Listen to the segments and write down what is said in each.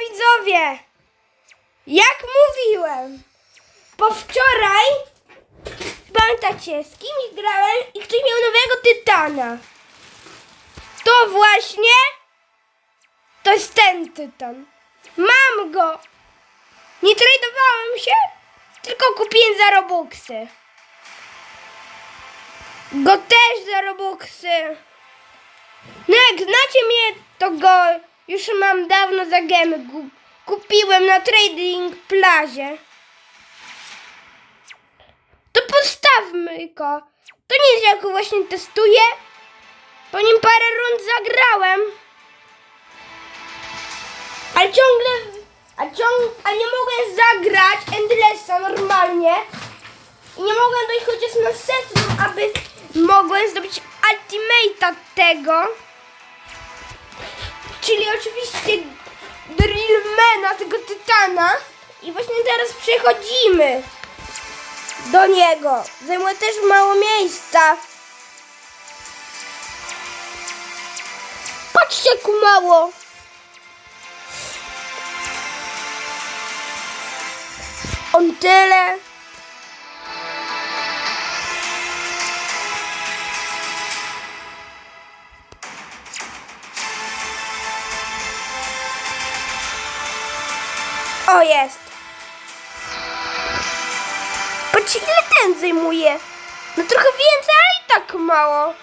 widzowie! Jak mówiłem, po wczoraj pamiętacie, z kimś grałem i ktoś miał nowego tytana. To właśnie to jest ten tytan. Mam go! Nie tradowałem się, tylko kupiłem za Robuxy. Go też za Robuxy. No jak znacie mnie, to go już mam dawno za gemy. Kupiłem na Trading Plazie. To postawmy go. To nie jest jak właśnie testuję. Po nim parę rund zagrałem. Ale ciągle, a, ciąg, a nie mogłem zagrać Endlessa normalnie. I nie mogłem dojść chociaż na setną, aby mogłem zdobyć ultimate'a tego. Czyli oczywiście Drillmana, tego Tytana. I właśnie teraz przechodzimy do niego. Zajmuje też mało miejsca. Patrzcie, jak mało. On tyle. O, jest. Patrzcie, ile ten zajmuje. No trochę więcej, ale i tak mało.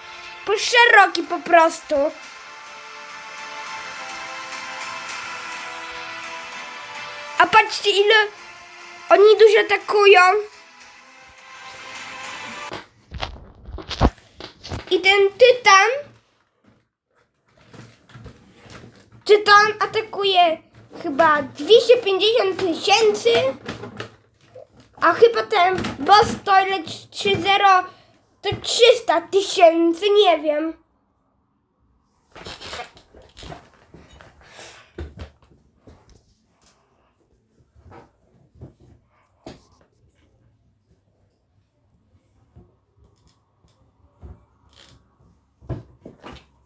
Bo szeroki po prostu. A patrzcie, ile oni dużo atakują. I ten tytan. Tytan atakuje chyba 250 tysięcy. A chyba ten boss toilet 3.0 to 300 tysięcy, nie wiem.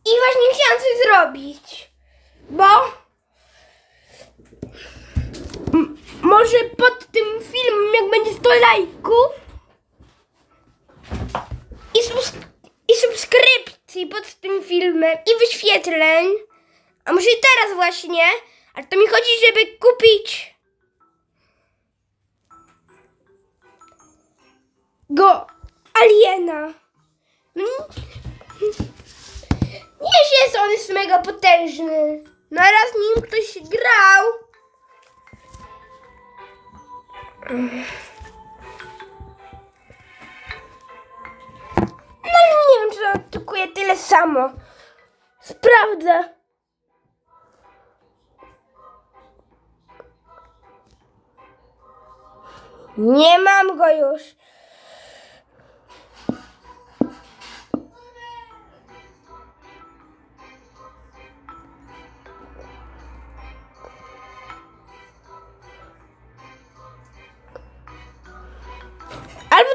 I właśnie chciałam coś zrobić, bo może pod tym filmem, jak będzie 100 lajków i, subsk- i subskrypcji pod tym filmem i wyświetleń, a może i teraz właśnie, ale to mi chodzi, żeby kupić go aliena. No Nie, jest on jest mega potężny. No raz nim ktoś grał. No nie wiem, czy on atakuje tyle samo. Sprawdzę. Nie mam go już.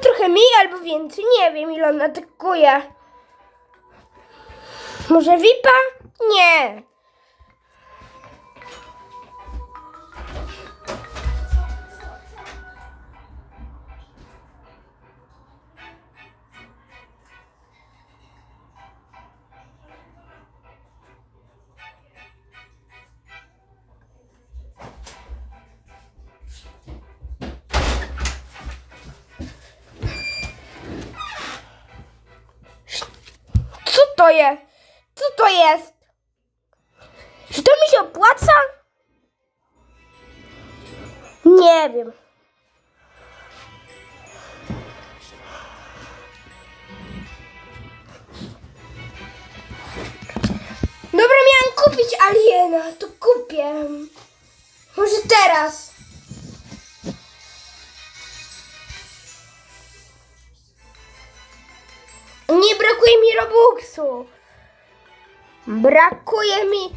Trochę mniej, albo więcej. Nie wiem, ile on atakuje. Może VIPa? Nie. Jest? Czy to mi się opłaca? Nie wiem. Dobra, miałam kupić aliena, to kupię. Może teraz. Nie brakuje mi Robuxu. Brakuje mi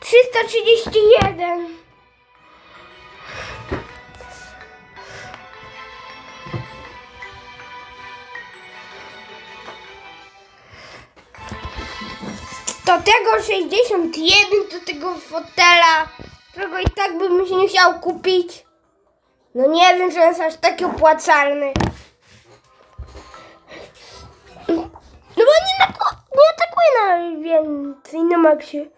331. Do tego 61, do tego fotela, którego i tak bym się nie chciał kupić. No nie wiem, że jest aż taki opłacalny. Maksie.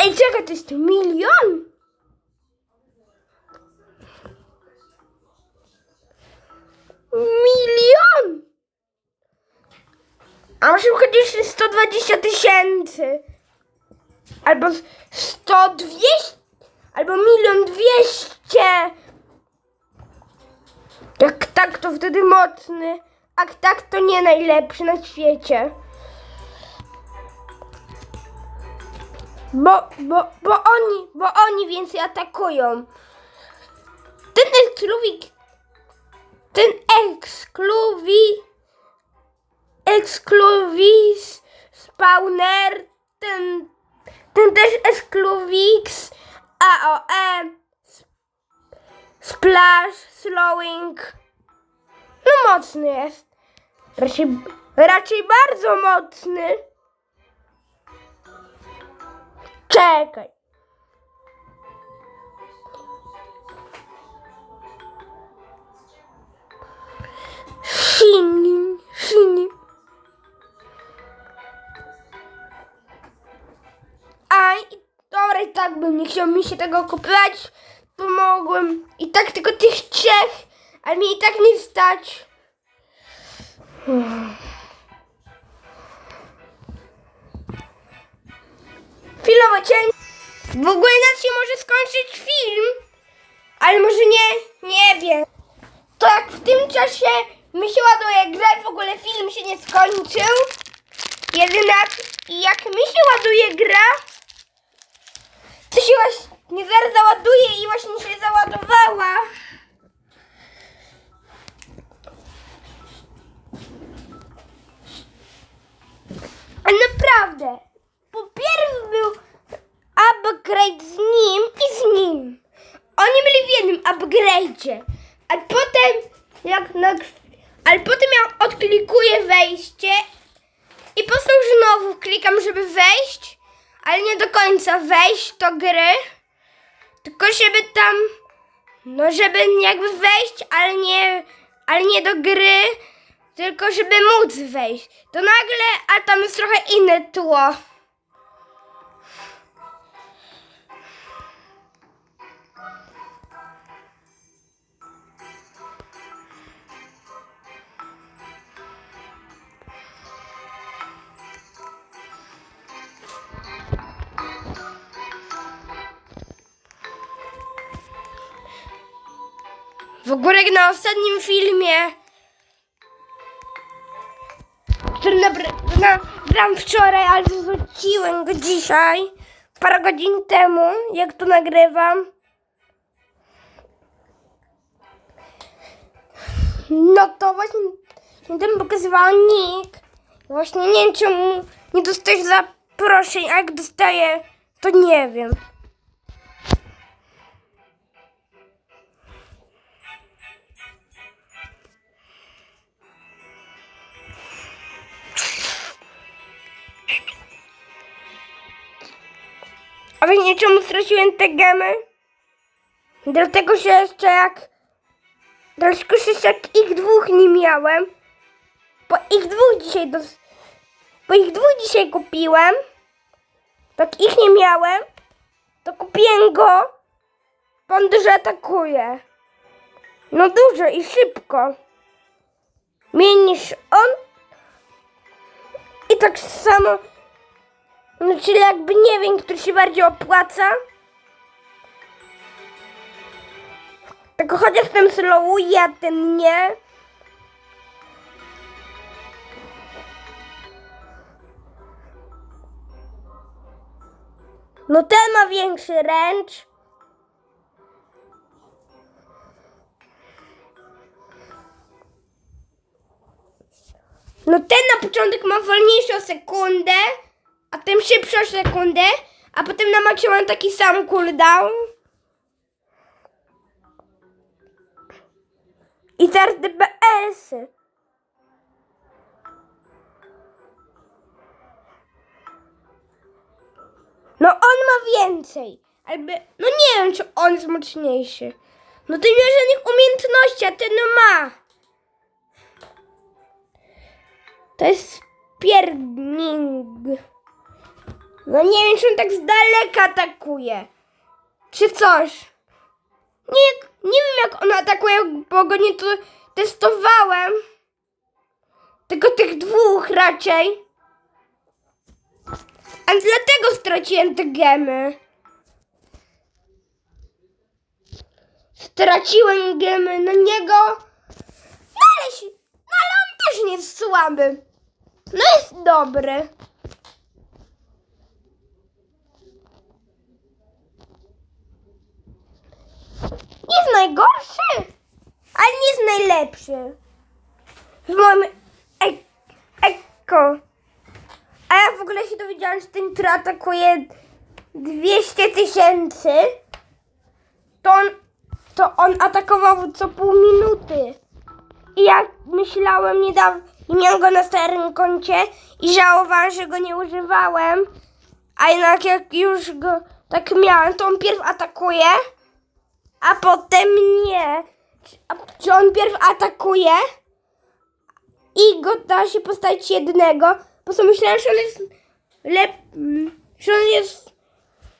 Ej, czekaj, to jest milion? Milion! A może chociaż 120 tysięcy? Albo 100, 200, albo milion dwieście. Jak tak, to wtedy mocny. A tak, to nie najlepszy na świecie. Bo, bo, bo oni, bo oni więcej atakują. Ten ekskluwik, ten ekskluwi, ekskluwis, spawner, ten, ten też ekskluwix, AOE, splash, slowing. No mocny jest. Raczej, raczej bardzo mocny. Czekaj. Shinin, shinin. A i dobra, i tak bym nie chciał mi się tego kupować, to mogłem. I tak tylko tych trzech, ale mi i tak nie stać. Chwilowo cień. W ogóle nas się może skończyć film, ale może nie, nie wiem. To jak w tym czasie mi się ładuje gra, w ogóle film się nie skończył. Jedynak i jak mi się ładuje gra, to się właśnie zaraz załaduje i właśnie się załadowała. Naprawdę, po pierwsze był upgrade z nim i z nim. Oni byli w upgrade'zie, a potem jak na, ale potem ja odklikuję wejście i po prostu znowu klikam, żeby wejść, ale nie do końca wejść do gry, tylko żeby tam, no żeby jakby wejść, ale nie, ale nie do gry, tylko żeby móc wejść. To nagle, a tam jest trochę inne tło. W ogóle na ostatnim filmie, który nagrałem wczoraj, ale wróciłem go dzisiaj, parę godzin temu, jak to nagrywam. No to właśnie ten pokazywała nick. Właśnie nie wiem czemu nie dostajesz zaproszeń, a jak dostaję, to nie wiem. Wiecie czemu straciłem te gemy? Dlatego, że jeszcze jak... Dlatego, że jeszcze jak ich dwóch nie miałem, bo ich dwóch dzisiaj dos... Bo ich dwóch dzisiaj kupiłem, tak ich nie miałem, to kupiłem go, on dużo atakuje. No dużo i szybko. Mniej niż on. I tak samo no, czyli jakby nie wiem, który się bardziej opłaca. Tylko chociaż ten slowuje, a ten nie. No ten ma większy ręcz. No ten na początek ma wolniejszą sekundę, tym szybszą sekundę, a potem na maksie mam taki sam cooldown. I teraz DPS. No on ma więcej, Albo, no nie wiem, czy on jest mocniejszy. No ty masz żadnych umiejętności, a ten ma. To jest pierning. No nie wiem, czy on tak z daleka atakuje. Czy coś. Nie, nie wiem, jak on atakuje, bo go nie tu testowałem. Tylko tych dwóch raczej. A dlatego straciłem te gemy. Straciłem gemy na niego. No ale, no ale on też nie jest słaby. No jest dobry. Nie jest najgorszy, ale nie jest najlepszy. W moim ek- eko. A ja w ogóle się dowiedziałam, że ten, który atakuje 200 tysięcy, to on, to on atakował co pół minuty. I ja myślałem niedawno, i miałem go na starym koncie i żałowałam, że go nie używałem. A jednak jak już go tak miałem, to on pierw atakuje, a potem nie. Czy- on pierw atakuje i go da się postawić jednego, bo sobie myślałem, że on jest lep... mm, że on jest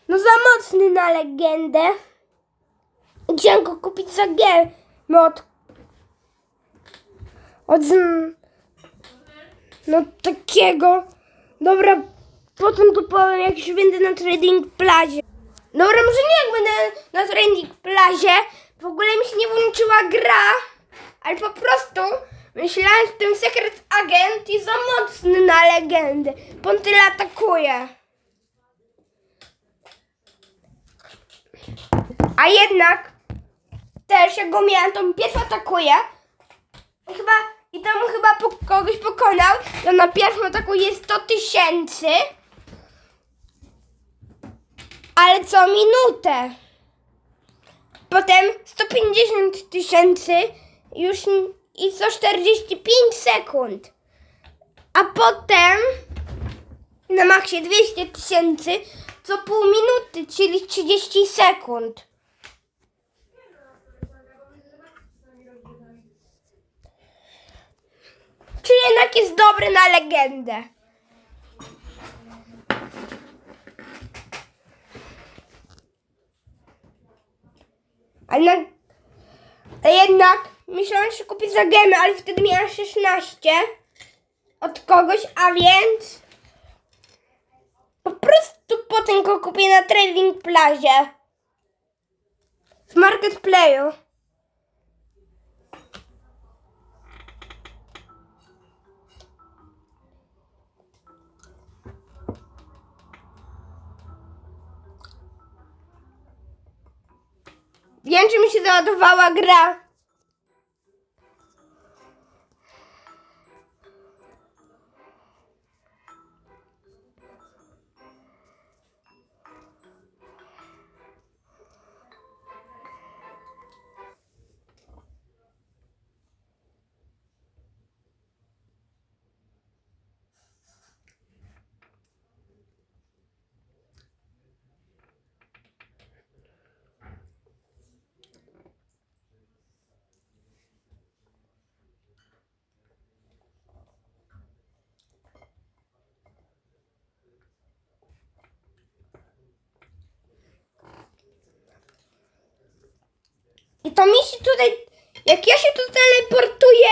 no za mocny na legendę. Chciałem go kupić za gemę od... od... no takiego... Dobra, potem to powiem, jak już będę na trading plazie. Dobra, może nie jak będę na trading plazie. W ogóle mi się nie włączyła gra, ale po prostu myślałem, że ten sekret agent jest za mocny na legendę. bo On tyle atakuje. A jednak też jak go miałem, to on pierwszy atakuje. Chyba, i tam chyba po, kogoś pokonał. On na pierwszym ataku jest 100 tysięcy. Ale co minutę. Potem 150 tysięcy już i 145 sekund. A potem na maksie 200 tysięcy co pół minuty, czyli 30 sekund. Czyli jednak jest dobry na legendę. A jednak, a jednak myślałam, że kupić za gemy, ale wtedy miałam 16 od kogoś, a więc po prostu potem go kupię na Trading Plazie w Marketplayu. Wiem, czy mi się załadowała gra. I to mi się tutaj, jak ja się tu teleportuję,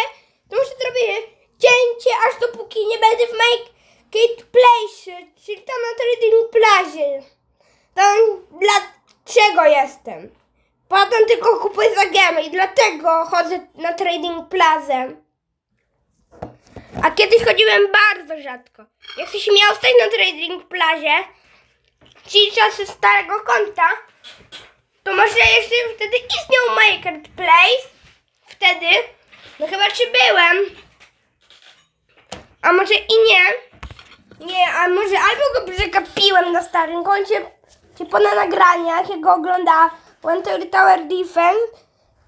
to muszę zrobić cięcie, aż dopóki nie będę w Marketplace, czyli tam na Trading Plazie. Tam dlaczego jestem? Potem tylko kupuję za gemy i dlatego chodzę na Trading Plazę. A kiedyś chodziłem bardzo rzadko. Jak ktoś miał stać na Trading Plazie, czyli czasy starego konta, to może jeszcze wtedy istniał Marketplace. Wtedy, no chyba czy byłem. A może i nie. Nie, a może albo go przegapiłem na starym koncie, czy na nagraniach, jak go oglądałem Tower Tower Defense,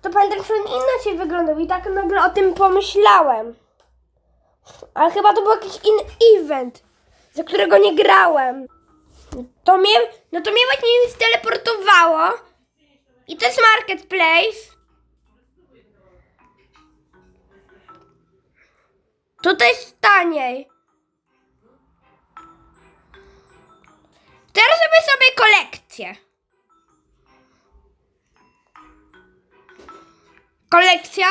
to pamiętam, że on inaczej wyglądał i tak nagle o tym pomyślałem. Ale chyba to był jakiś inny event, za którego nie grałem. To mnie, no to mnie właśnie steleportowało. I to jest marketplace. Tutaj jest taniej. Teraz robię sobie kolekcję. Kolekcja.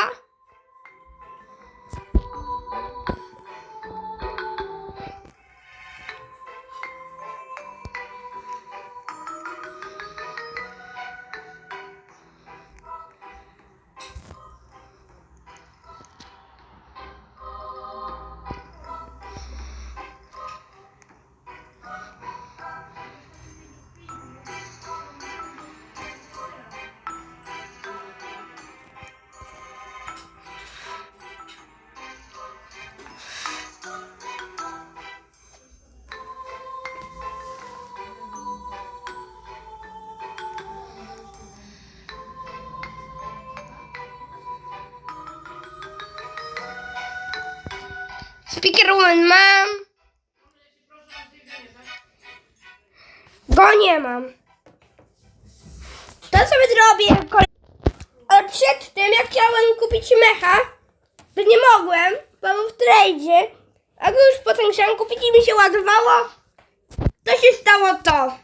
Speaker Woman mam. Go nie mam. To sobie zrobię. Ale przed tym, jak chciałem kupić mecha, to nie mogłem, bo był w tradzie. A go już potem chciałem kupić i mi się ładowało. To się stało to.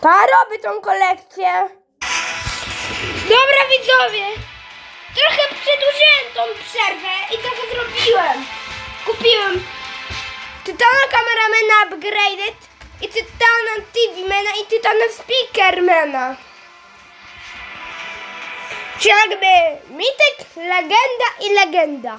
Ta robię tą kolekcję. Dobra widzowie, trochę przedłużyłem tą przerwę i trochę zrobiłem. Kupiłem Tytana Cameramana Upgraded i Tytana TV Mana i Tytana Speakermana. Czyli jakby mityk, legenda i legenda.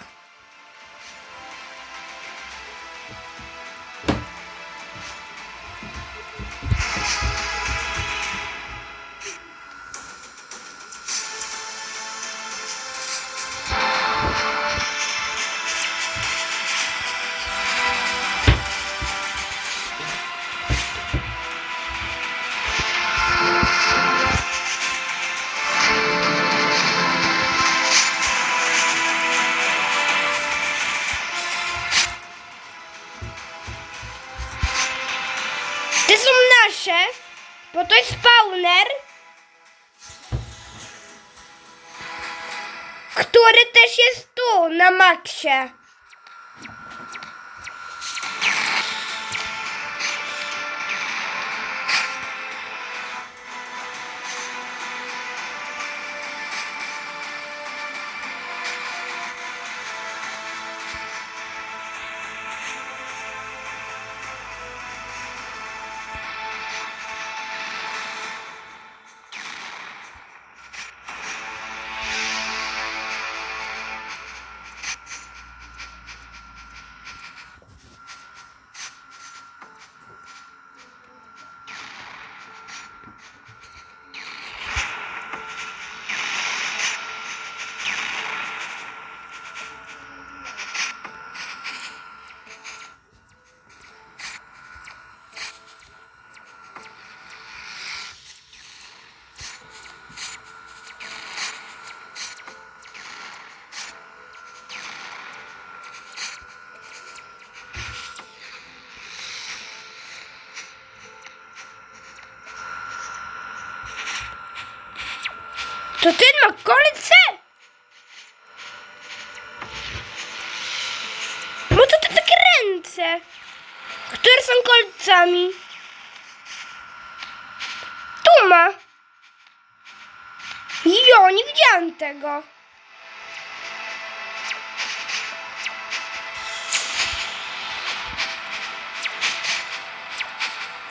Który też jest tu, na maksie. To ten ma kolce? No to te takie ręce, które są kolcami. Tu ma. Jo, nie widziałam tego.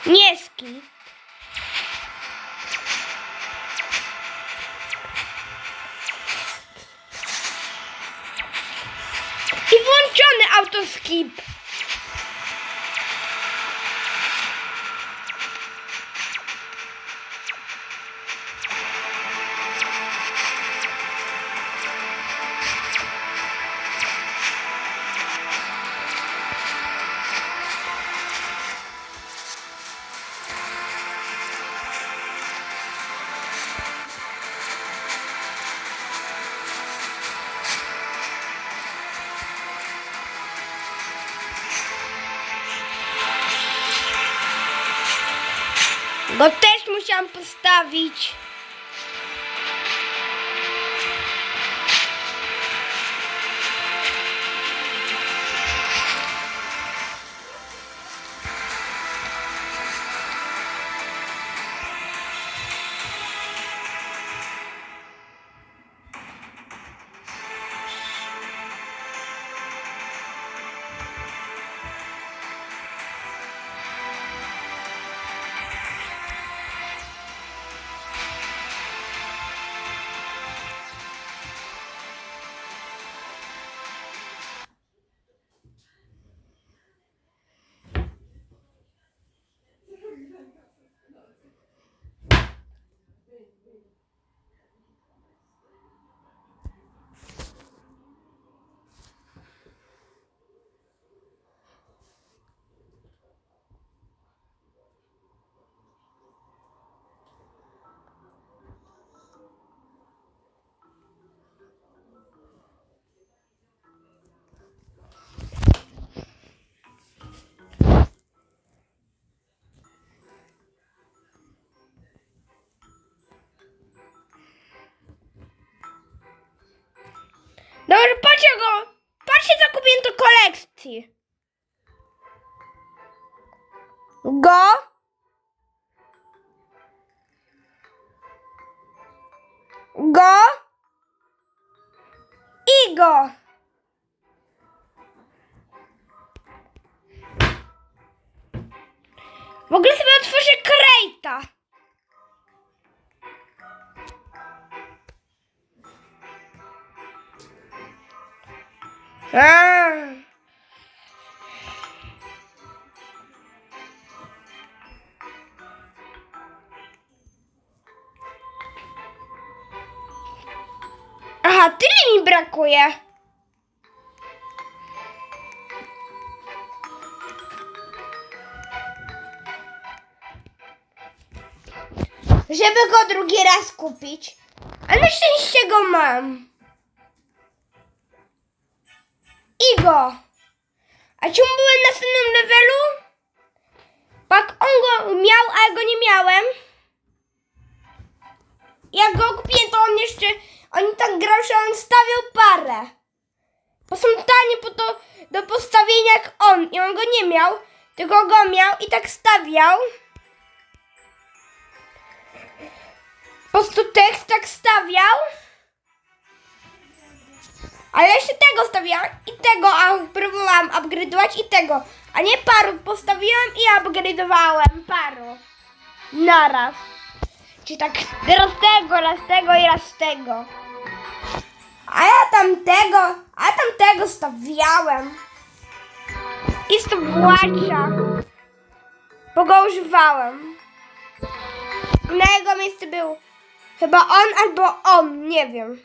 Nieski. Go też musiałam postawić. Do kolekcji. Go. Go. I go. W ogóle sobie otworzę krejta. Aha, tyle mi brakuje. Żeby go drugi raz kupić. Ale szczęście go mam. Igo! A czemu byłem na następnym levelu? Tak on go miał, a ja go nie miałem. Jak go kupiłem, to on jeszcze... Oni tak grał, że on stawiał parę. Bo są tanie po to, do postawienia jak on. I on go nie miał, tylko go miał i tak stawiał. Po prostu tekst tak stawiał. Ale jeszcze tego stawiałam i tego, a próbowałam upgrade'ować i tego. A nie paru postawiłam i upgrade'owałem paru. Naraz. Czyli tak raz tego, raz tego i raz tego. A ja tamtego, a ja tamtego stawiałem. I stopwatcha. Bo go używałem. Na jego miejscu był chyba on albo on, nie wiem.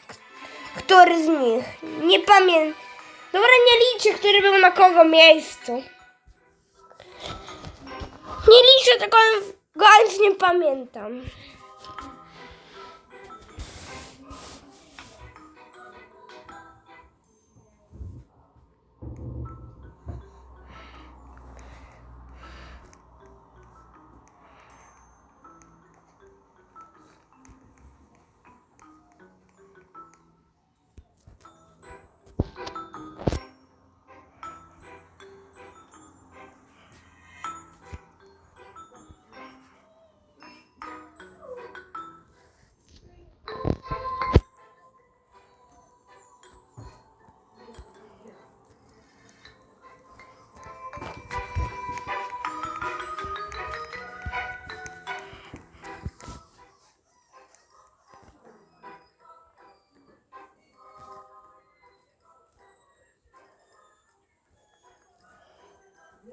Który z nich? Nie pamiętam. Dobra, nie liczę, który był na kogo miejscu. Nie liczę, tylko go nie pamiętam.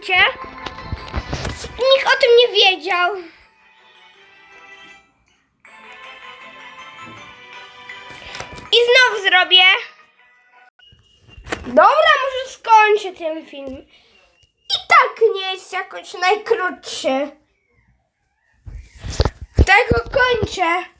minucie. Nikt o tym nie wiedział. I znowu zrobię. Dobra, może skończę ten film. I tak nie jest jakoś najkrótszy. Tego kończę.